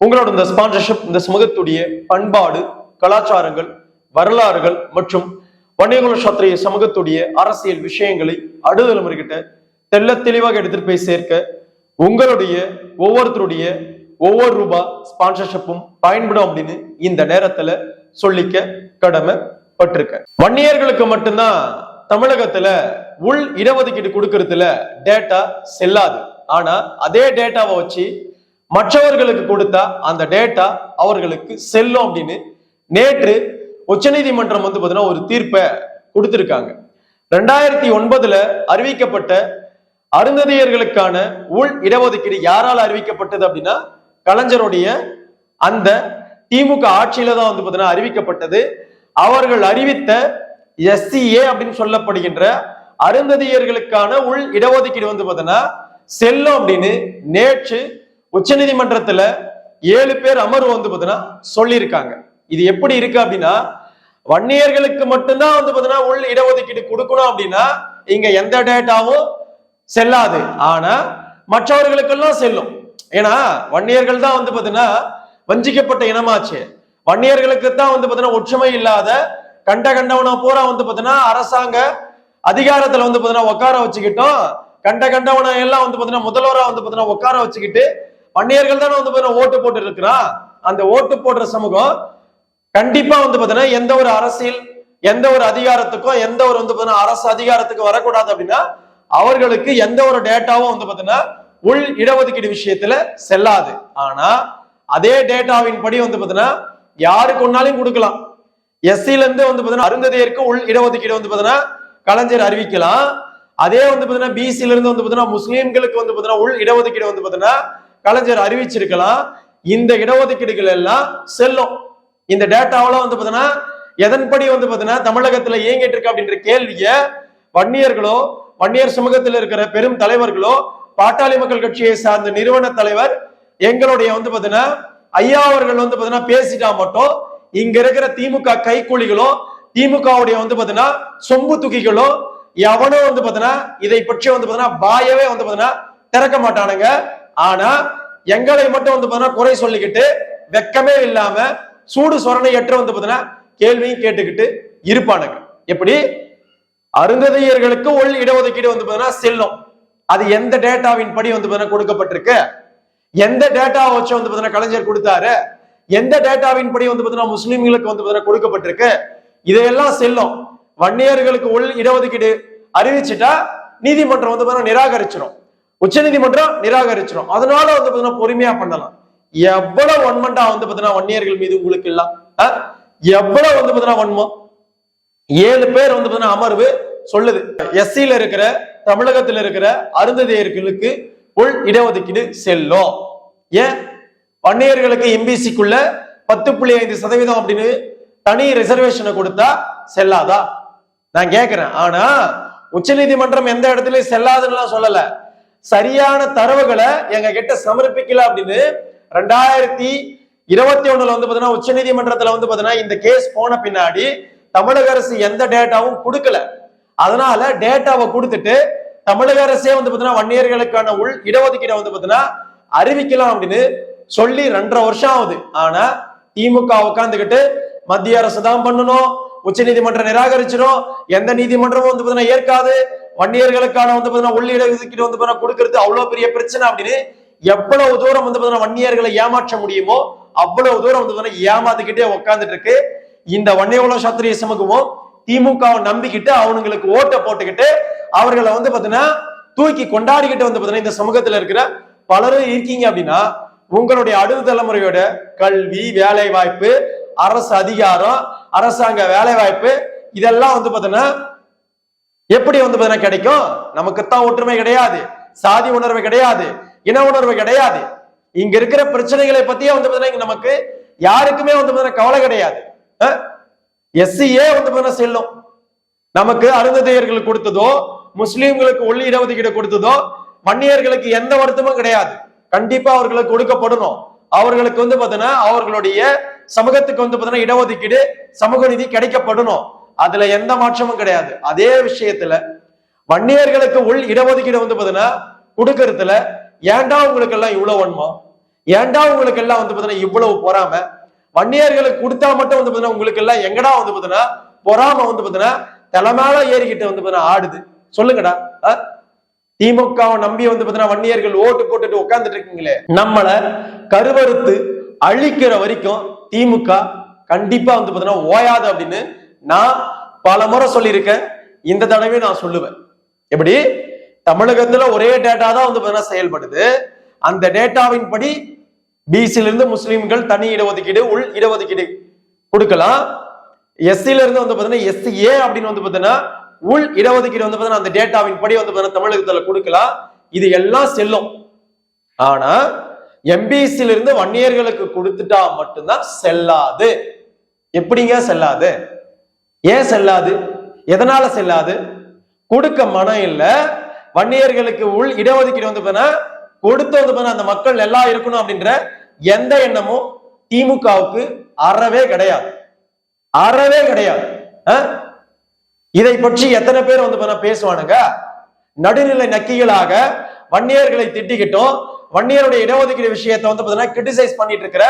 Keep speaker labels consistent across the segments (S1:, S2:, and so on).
S1: உங்களோட இந்த ஸ்பான்சர்ஷிப் இந்த சமூகத்துடைய பண்பாடு கலாச்சாரங்கள் வரலாறுகள் மற்றும் வணிககுல சத்திரிய சமூகத்துடைய அரசியல் விஷயங்களை அடுதலைமுறைகிட்ட தெள்ள தெளிவாக எடுத்துட்டு போய் சேர்க்க உங்களுடைய ஒவ்வொருத்தருடைய ஒவ்வொரு ரூபா ஸ்பான்சர்ஷிப்பும் பயன்படும் அப்படின்னு இந்த நேரத்துல சொல்லிக்க கடமை கடமைப்பட்டிருக்கேன். வன்னியர்களுக்கு மட்டும்தான் தமிழகத்துல உள் இடஒதுக்கீடு கொடுக்கறதுல டேட்டா செல்லாது. ஆனா அதே டேட்டாவை வச்சு மற்றவர்களுக்கு கொடுத்தா அந்த டேட்டா அவர்களுக்கு செல்லும் அப்படின்னு நேற்று உச்சநீதிமன்றம் வந்து பார்த்தீங்கன்னா ஒரு தீர்ப்பை கொடுத்திருக்காங்க. ரெண்டாயிரத்தி ஒன்பதுல அறிவிக்கப்பட்ட அருந்ததியர்களுக்கான உள் இடஒதுக்கீடு யாரால் அறிவிக்கப்பட்டது அப்படின்னா கலைஞருடைய அந்த திமுக ஆட்சியில தான் வந்து பார்த்தீங்கன்னா அறிவிக்கப்பட்டது. அவர்கள் அறிவித்த எஸ்சிஏ அப்படின்னு சொல்லப்படுகின்ற அருந்ததியர்களுக்கான உள் இடஒதுக்கீடு வந்து பார்த்தீங்கன்னா செல்லும் அப்படின்னு நேற்று உச்சநீதிமன்றத்துல ஏழு பேர் அமர்வு வந்து பாத்தீங்கன்னா சொல்லியிருக்காங்க. இது எப்படி இருக்கு அப்படின்னா வன்னியர்களுக்கு மட்டும்தான் வந்து பாத்தீங்கன்னா உள் இடஒதுக்கீடு கொடுக்கணும் அப்படின்னா இங்க எந்த டேட்டாவும் செல்லாது. ஆனா மற்றவர்களுக்கெல்லாம் செல்லும். ஏன்னா வன்னியர்கள் தான் வந்து பாத்தீங்கன்னா வஞ்சிக்கப்பட்ட இனமாச்சு. வன்னியர்களுக்கு தான் வந்து பாத்தீங்கன்னா ஒற்றுமை இல்லாத கண்ட கண்டவனா பூரா வந்து பாத்தீங்கன்னா அரசாங்க அதிகாரத்துல வந்து பாத்தீங்கன்னா உட்கார வச்சுக்கிட்டோம். கண்ட கண்டவனை எல்லாம் வந்து பாத்தீங்கன்னா முதல்வரா வந்து பாத்தீங்கன்னா உட்கார வச்சுக்கிட்டு வன்னியர்கள் தானே வந்து பாத்தீங்கன்னா ஓட்டு போட்டு இருக்கிறா அந்த ஓட்டு போடுற சமூகம் கண்டிப்பா வந்து பாத்தீங்கன்னா எந்த ஒரு அரசியல் எந்த ஒரு அதிகாரத்துக்கும் எந்த ஒரு வந்து பாத்தீங்கன்னா அரசு அதிகாரத்துக்கு வரக்கூடாது அப்படின்னா அவர்களுக்கு எந்த ஒரு டேட்டாவும் வந்து பாத்தீங்கன்னா உள் இடஒதுக்கீடு விஷயத்துல செல்லாது ஆனா அதே டேட்டாவின் படி வந்து பாத்தீங்கன்னா யாருக்கு ஒன்னாலையும் கொடுக்கலாம் எஸ்சில இருந்து வந்து பாத்தீங்கன்னா அருந்ததியருக்கு உள் இடஒதுக்கீடு வந்து பாத்தீங்கன்னா கலைஞர் அறிவிக்கலாம் அதே வந்து பாத்தீங்கன்னா பிசில இருந்து வந்து பாத்தீங்கன்னா முஸ்லீம்களுக்கு வந்து பாத்தீங்கன்னா உள் இடஒதுக்கீடு வந்து பாத்தீங்கன்னா கலைஞர் அறிவிச்சிருக்கலாம். இந்த இடஒதுக்கீடுகள் எல்லாம் செல்லும். இந்த டேட்டாவெல்லாம் வந்து பாத்தீங்கன்னா எதன்படி வந்து பாத்தீங்கன்னா தமிழகத்துல இயங்கிட்டு இருக்கு அப்படின்ற கேள்விய வன்னியர்களோ வன்னியர் சமூகத்தில் இருக்கிற பெரும் தலைவர்களோ பாட்டாளி மக்கள் கட்சியை சார்ந்த நிறுவன தலைவர் எங்களுடைய வந்து பாத்தீங்கன்னா ஐயா அவர்கள் வந்து பாத்தீங்கன்னா பேசிட்டா மட்டும் இங்க இருக்கிற திமுக கைக்கூலிகளோ திமுகவுடைய வந்து பாத்தீங்கன்னா சொம்பு துக்கிகளோ எவனோ வந்து பாத்தீங்கன்னா இதை பற்றி வந்து பாத்தீங்கன்னா பாயவே வந்து பாத்தீங்கன்னா திறக்க மாட்டானுங்க. ஆனா எங்களை மட்டும் வந்து பாத்தீங்கன்னா குறை சொல்லிக்கிட்டு வெக்கமே இல்லாம சூடு சொரணையற்ற வந்து பாத்தீங்கன்னா கேள்வியும் கேட்டுக்கிட்டு இருப்பானுங்க. எப்படி? அருந்ததியர்களுக்கு உள் இடஒதுக்கீடு வந்து பாத்தீங்கன்னா செல்லும். அது எந்த டேட்டாவின் படி வந்து பாத்தீங்கன்னா கொடுக்கப்பட்டிருக்கு? எந்த டேட்டா வச்சு வந்து பாத்தீங்கன்னா கலைஞர் கொடுத்தாரு? எந்த டேட்டாவின் படி வந்து பாத்தீங்கன்னா முஸ்லிம்களுக்கு வந்து பாத்தீங்கன்னா கொடுக்கப்பட்டிருக்கு? இதையெல்லாம் செல்லும். வன்னியர்களுக்கு உள் இடஒதுக்கீடு அறிவிச்சுட்டா நீதிமன்றம் வந்து பாத்தீங்கன்னா நிராகரிச்சிடும் உச்ச நீதிமன்றம் நிராகரிச்சிடும் அதனால வந்து பாத்தீங்கன்னா பொறுமையா பண்ணலாம். எவ்வளவு வன்மண்டா வந்து பாத்தீங்கன்னா வன்னியர்கள் மீது உங்களுக்கு இல்ல? எவ்வளவு வந்து பாத்தீங்கன்னா வன்மம்? ஏழு பேர் வந்து பாத்தீங்கன்னா அமர்வு சொல்லுது. எஸ்சியில இருக்கிற தமிழகத்துல இருக்கிற அருந்ததியர்களுக்கு உள் இடஒதுக்கீடு செல்லும். ஏன்? வன்னியர்களுக்கு எம்பிசிக்குள்ள பத்து புள்ளி ஐந்து சதவீதம் அப்படின்னு தனி ரிசர்வேஷனை கொடுத்தா செல்லாதா? நான் கேட்கிறேன் ஆனா உச்சநீதிமன்றம் எந்த இடத்துலயும் செல்லாதுன்னு சொல்லல. சரியான தரவுகளை எங்க கிட்ட சமர்ப்பிக்கல அப்படின்னு ரெண்டாயிரத்தி இருபத்தி ஒண்ணுல வந்து பாத்தீங்கன்னா உச்சநீதிமன்றத்துல வந்து பாத்தீங்கன்னா இந்த கேஸ் போன பின்னாடி தமிழக அரசு எந்த டேட்டாவும் கொடுக்கல. அதனால டேட்டாவை கொடுத்துட்டு தமிழக அரசே வந்து பாத்தீங்கன்னா வன்னியர்களுக்கான உள் இடஒதுக்கீடை வந்து பாத்தீங்கன்னா அறிவிக்கலாம் அப்படின்னு சொல்லி ரெண்டரை வருஷம் ஆகுது. ஆனா திமுக உட்காந்துக்கிட்டு மத்திய அரசு தான் பண்ணணும் உச்ச நீதிமன்றம் நிராகரிச்சிடும் எந்த நீதிமன்றமும் வந்து பாத்தீங்கன்னா ஏற்காது வன்னியர்களுக்கான வந்து பாத்தீங்கன்னா உள் இடஒதுக்கீடு வந்து பாத்தீங்கன்னா கொடுக்கறது அவ்வளவு பெரிய பிரச்சனை அப்படின்னு எவ்வளவு தூரம் வந்து பாத்தீங்கன்னா வன்னியர்களை ஏமாற்ற முடியுமோ அவ்வளவு தூரம் வந்து பாத்தீங்கன்னா ஏமாத்திக்கிட்டே உட்காந்துட்டு இருக்கு. இந்த வன்னியகுல சாத்திரிய சமூகமும் திமுகவை நம்பிக்கிட்டு அவனுங்களுக்கு ஓட்டை போட்டுக்கிட்டு அவர்களை வந்து பாத்தீங்கன்னா தூக்கி கொண்டாடிக்கிட்டு வந்து பாத்தீங்கன்னா இந்த சமூகத்துல இருக்கிற பலரும் இருக்கீங்க அப்படின்னா உங்களுடைய அடுத்த தலைமுறையோட கல்வி வேலை வாய்ப்பு அரசு அதிகாரம் அரசாங்க வேலை வாய்ப்பு இதெல்லாம் வந்து பாத்தீங்கன்னா எப்படி வந்து பாத்தீங்கன்னா கிடைக்கும்? நமக்குத்தான் ஒற்றுமை கிடையாது. சாதி உணர்வு கிடையாது. இன உணர்வு கிடையாது. இங்க இருக்கிற பிரச்சனைகளை பத்தியே வந்து பாத்தீங்கன்னா நமக்கு யாருக்குமே வந்து பாத்தீங்கன்னா கவலை கிடையாது. எஸ்சியே வந்து பாத்தீங்கன்னா செல்லும். நமக்கு அருந்ததையர்களுக்கு கொடுத்ததோ முஸ்லீம்களுக்கு உள்ளி இடஒதுக்கீடு கொடுத்ததோ வன்னியர்களுக்கு எந்த வருத்தமும் கிடையாது. கண்டிப்பா அவர்களுக்கு கொடுக்கப்படணும். அவர்களுக்கு வந்து பார்த்தீங்கன்னா அவர்களுடைய சமூகத்துக்கு வந்து பார்த்தீங்கன்னா இடஒதுக்கீடு சமூக நிதி கிடைக்கப்படணும். அதுல எந்த மாற்றமும் கிடையாது. அதே விஷயத்துல வன்னியர்களுக்கு உள் இடஒதுக்கீடு வந்து பாத்தீங்கன்னா கொடுக்கறதுல ஏன்டா உங்களுக்கு எல்லாம் இவ்வளவு வன்மம்? ஏன்டா உங்களுக்கு எல்லாம் வந்து பாத்தீங்கன்னா இவ்வளவு பொறாம? வன்னியர்களுக்கு கொடுத்தா மட்டும் வந்து பாத்தீங்கன்னா உங்களுக்கு எல்லாம் எங்கடா வந்து பாத்தீங்கன்னா பொறாம வந்து பாத்தீங்கன்னா தலைமையில ஏறிக்கிட்டு வந்து பாத்தீங்கன்னா ஆடுது. சொல்லுங்கடா. அஹ்? திமுகவை நம்பி வந்து பாத்தீங்கன்னா வன்னியர்கள் ஓட்டு போட்டுட்டு உட்கார்ந்துட்டு இருக்கீங்களே. நம்மளை கருவறுத்து அழிக்கிற வரைக்கும் திமுக கண்டிப்பா வந்து பாத்தீங்கன்னா ஓயாது அப்படின்னு நான் பல முறை சொல்லியிருக்கேன். இந்த தடவை நான் சொல்லுவேன். எப்படி? தமிழகத்துல ஒரே டேட்டா தான் வந்து பாத்தீங்கன்னா செயல்படுது. அந்த டேட்டாவின் படி பிசில இருந்து முஸ்லிம்கள் தனி இடஒதுக்கீடு உள் இடஒதுக்கீடு கொடுக்கலாம். எஸ்சில இருந்து வந்து பாத்தீங்கன்னா எஸ்சிஏ அப்படின்னு வந்து பாத்தீங்கன்னா உள் இடஒதுக்கீடு வந்து பாத்தீங்கன்னா அந்த டேட்டாவின் படி வந்து பாத்தீங்கன்னா தமிழகத்துல கொடுக்கலாம். இது எல்லாம் செல்லும். ஆனா எம்பிசில இருந்து வன்னியர்களுக்கு கொடுத்துட்டா மட்டும்தான் செல்லாது. எப்படிங்க செல்லாது? ஏன் செல்லாது? எதனால செல்லாது? கொடுக்க மனம் இல்ல. வன்னியர்களுக்கு உள் இடஒதுக்கீடு வந்து பாத்தீங்கன்னா கொடுத்து வந்து பாத்தீங்கன்னா அந்த மக்கள் எல்லாம் இருக்கணும் அப்படின்ற எந்த எண்ணமும் திமுகவுக்கு அறவே கிடையாது. அறவே கிடையாது. இதை பற்றி எத்தனை பேர் வந்து பேசுவானுங்க? நடுநிலை நக்கிகளாக வன்னியர்களை திட்டிக்கிட்டோம் வன்னியருடைய இடஒதுக்கீடு விஷயத்தை வந்து பார்த்தீங்கன்னா கிரிட்டிசைஸ் பண்ணிட்டு இருக்கிற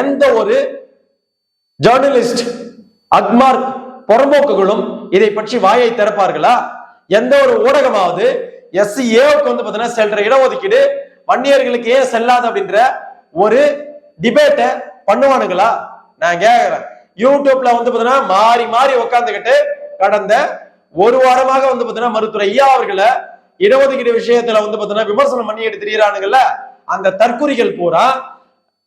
S1: எந்த ஒரு ஜேர்னலிஸ்ட் அக்மார்க் புறம்போக்குகளும் இதை பற்றி வாயை திறப்பார்களா? எந்த ஒரு ஊடகமாவது எஸ்சிஏவுக்கு வந்து பாத்தீங்கன்னா செல்ற இடஒதுக்கீடு வன்னியர்களுக்கு ஏன் செல்லாது அப்படின்ற ஒரு டிபேட்டை பண்ணுவானுங்களா? நான் கேக்குறேன். யூடியூப்ல வந்து பாத்தீங்கன்னா மாறி மாறி உட்காந்துக்கிட்டு கடந்த ஒரு வாரமாக வந்து பாத்தீங்கன்னா மருத்துவர் ஐயா அவர்களை இடஒதுக்கீடு விஷயத்துல வந்து பாத்தீங்கன்னா விமர்சனம் பண்ணிட்டு திரியறானுங்கல்ல அந்த தற்குறிகள் பூரா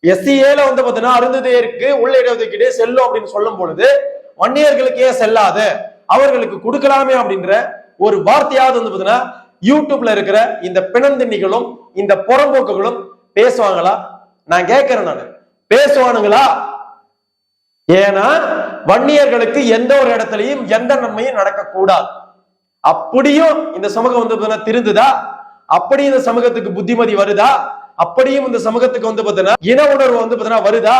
S1: எஸ்சிஏல வந்து பாத்தீங்கன்னா அருந்ததியருக்கு உள்ள இடஒதுக்கீடு செல்லும் அப்படின்னு சொல்லும் பொழுது வன்னியர்களுக்கே செல்லாத. செல்லாது அவர்களுக்கு கொடுக்கலாமே அப்படின்ற ஒரு வார்த்தையாவது வந்து பார்த்தீங்கன்னா யூடியூப்ல இருக்கிற இந்த பிணந்திண்ணிகளும் இந்த புறம்போக்குகளும் பேசுவாங்களா? நான் கேட்கிறேன் நான். பேசுவானுங்களா? ஏன்னா வன்னியர்களுக்கு எந்த ஒரு இடத்துலயும் எந்த நன்மையும் நடக்கக்கூடாது. அப்படியும் இந்த சமூகம் வந்து திருந்துதா? அப்படி இந்த சமூகத்துக்கு புத்திமதி வருதா? அப்படியும் இந்த சமூகத்துக்கு வந்து பார்த்தீங்கன்னா இன உணர்வு வந்து பார்த்தீங்கன்னா வருதா?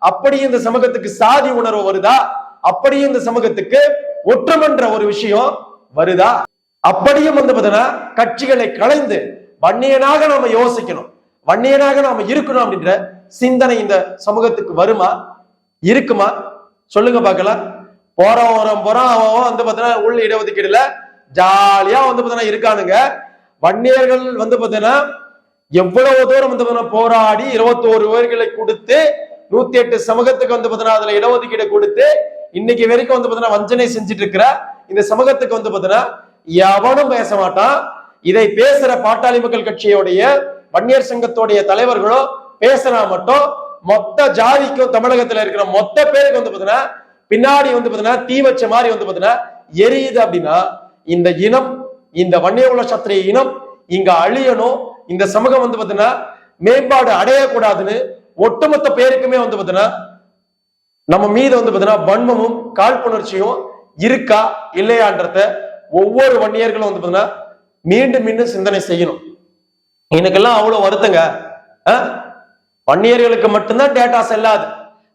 S1: அப்படியும் இந்த சமூகத்துக்கு சாதி உணர்வு வருதா? அப்படியும் இந்த சமூகத்துக்கு ஒற்றுமன்ற ஒரு விஷயம் வருதா? அப்படியும் வந்து பார்த்தீங்கன்னா கட்சிகளை கலைந்து வன்னியனாக நாம யோசிக்கணும். வன்னியனாக நாம இருக்கணும் அப்படின்ற சிந்தனை இந்த சமூகத்துக்கு வருமா? இருக்குமா? சொல்லுங்க பார்க்கலாம். போறோம் வரோம் போறோம் அவன் வந்து பார்த்தீங்கன்னா உள்ள இடஒதுக்கீடுல ஜாலியா வந்து பார்த்தீங்கன்னா இருக்கானுங்க. வன்னியர்கள் வந்து பார்த்தீங்கன்னா எவ்வளவு தூரம் வந்து பார்த்தீங்கன்னா போராடி இருபத்தோரு பேர்களை கொடுத்து நூத்தி எட்டு சமூகத்துக்கு வந்து பார்த்தீங்கன்னா அதுல இடஒதுக்கீடு கொடுத்து இன்னைக்கு வரைக்கும் வந்து பாத்தீங்கன்னா வஞ்சனை செஞ்சுட்டு இருக்கிற இந்த சமூகத்துக்கு வந்து பாத்தீங்கன்னா எவனும் பேச மாட்டான். இதை பேசுற பாட்டாளி மக்கள் கட்சியோடைய வன்னியர் சங்கத்தோடைய தலைவர்களோ பேசினா மட்டும் மொத்த ஜாதிக்கும் தமிழகத்துல இருக்கிற மொத்த பேருக்கு வந்து பாத்தீங்கன்னா பின்னாடி வந்து பாத்தீங்கன்னா தீ வச்ச மாதிரி வந்து பாத்தீங்கன்னா எரியுது அப்படின்னா இந்த இனம் இந்த வன்னியகுல சத்திரிய இனம் இங்க அழியணும். இந்த சமூகம் வந்து பாத்தீங்கன்னா மேம்பாடு அடையக்கூடாதுன்னு ஒட்டுமொத்த பேருக்குமே வந்து பாத்தீங்கன்னா நம்ம மீது வந்து பாத்தீங்கன்னா வன்மமும் காழ்ப்புணர்ச்சியும் இருக்கா இல்லையான்றத ஒவ்வொரு வன்னியர்களும் வந்து பாத்தீங்கன்னா மீண்டும் மீண்டும் சிந்தனை செய்யணும். எனக்கெல்லாம் அவ்வளவு வருத்தங்க. ஆ? வன்னியர்களுக்கு மட்டும்தான் டேட்டா செல்லாது.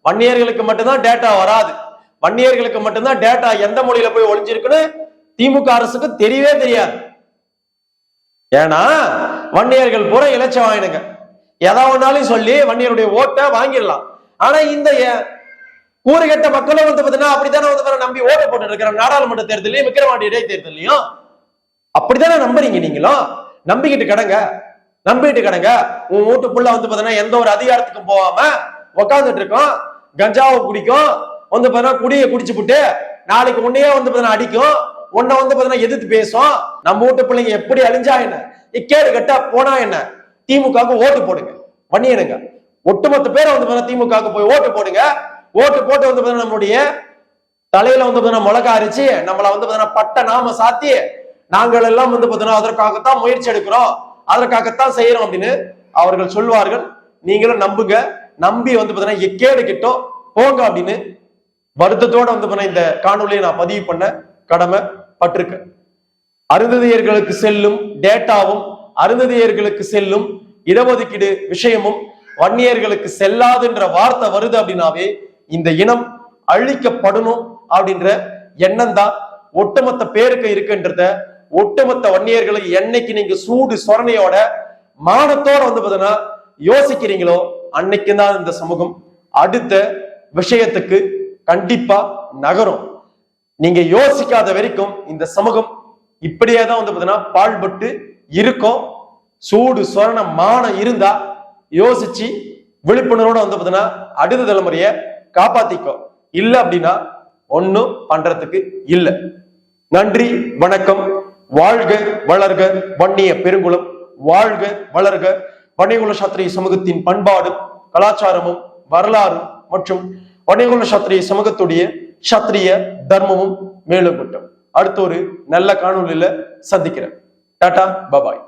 S1: வன்னியர்களுக்கு மட்டும்தான் டேட்டா வராது. வன்னியர்களுக்கு மட்டும்தான் டேட்டா எந்த மொழியில போய் ஒளிஞ்சிருக்குன்னு திமுக அரசுக்கு தெரியவே தெரியாது. ஏன்னா வன்னியர்கள் பூரா இலச்சம் வாங்கினுங்க. எதா ஒன்னாலும் சொல்லி வன்னியருடைய ஓட்டை வாங்கிடலாம். ஆனா இந்த கூறு கெட்ட மக்களும் வந்து பாத்தீங்கன்னா அப்படித்தானே வந்து நம்பி ஓட்டு போட்டு இருக்கிற நாடாளுமன்ற தேர்தலையும் விக்கிரவாண்டி இடைத்தேர்தலையும் அப்படித்தானே நம்புறீங்க நீங்களும் நம்பிக்கிட்டு கடங்க. நம்பிட்டு கடங்க. உன் வீட்டு புள்ள வந்து பாத்தீங்கன்னா எந்த ஒரு அதிகாரத்துக்கும் போகாம உக்காந்துட்டு இருக்கோம். கஞ்சாவை குடிக்கும். வந்து பாத்தீங்கன்னா குடியை குடிச்சு புட்டு நாளைக்கு உன்னையே வந்து பாத்தீங்கன்னா அடிக்கும். உன்னை வந்து பாத்தீங்கன்னா எதிர்த்து பேசும். நம்ம வீட்டு பிள்ளைங்க எப்படி அழிஞ்சா என்ன? இக்கேடு கட்டா போனா என்ன? திமுகவுக்கு ஓட்டு போடுங்க. பண்ணிடுங்க ஒட்டுமொத்த பேரை வந்து பாத்தீங்கன்னா திமுகவுக்கு போய் ஓட்டு போடுங்க. ஓட்டு போட்டு வந்து பார்த்தீங்கன்னா நம்மளுடைய தலையில வந்து பாத்தீங்கன்னா மிளகா அரிச்சு நம்மள வந்து பாத்தீங்கன்னா பட்ட நாம சாத்தி நாங்கள் எல்லாம் வந்து பாத்தீங்கன்னா அதற்காகத்தான் முயற்சி எடுக்கிறோம். அதற்காகத்தான் செய்யறோம் அப்படின்னு அவர்கள் சொல்வார்கள். நீங்களும் நம்புங்க. நம்பி வந்து பாத்தீங்கன்னா எக்கேடு கிட்டோ போங்க அப்படின்னு வருத்தத்தோட வந்து பாத்தீங்கன்னா இந்த காணொலியை நான் பதிவு பண்ண கடமை பட்டிருக்கேன் அருந்ததியர்களுக்கு செல்லும் டேட்டாவும் அருந்ததியர்களுக்கு செல்லும் இடஒதுக்கீடு விஷயமும் வன்னியர்களுக்கு செல்லாதுன்ற வார்த்தை வருது அப்படின்னாவே இந்த இனம் அழிக்கப்படணும் அப்படின்ற எண்ணம் தான் ஒட்டுமொத்த பேருக்கு இருக்குன்றத ஒட்டுமொத்த வன்னியர்களை என்னைக்கு நீங்க சூடு சொரணையோட மானத்தோட வந்து பார்த்தீங்கன்னா யோசிக்கிறீங்களோ அன்னைக்கு தான் இந்த சமூகம் அடுத்த விஷயத்துக்கு கண்டிப்பா நகரும். நீங்க யோசிக்காத வரைக்கும் இந்த சமூகம் இப்படியே தான் வந்து பார்த்தீங்கன்னா பாழ்பட்டு இருக்கும். சூடு சொரண மானம் இருந்தா யோசிச்சு விழிப்புணர்வோட வந்து பார்த்தீங்கன்னா அடுத்த தலைமுறையை காப்பாத்திக்கோ. இல்ல அப்படின்னா ஒண்ணும் பண்றதுக்கு இல்ல. நன்றி வணக்கம். வாழ்க வளர்க வன்னிய பெருங்குளம். வாழ்க வளர்க. வன்னியகுல சாத்திரிய சமூகத்தின் பண்பாடும் கலாச்சாரமும் வரலாறும் மற்றும் வன்னியகுல சாத்திரிய சமூகத்துடைய சத்திரிய தர்மமும் மேலும் அடுத்த ஒரு நல்ல காணொளியில சந்திக்கிறேன். Tata bye bye.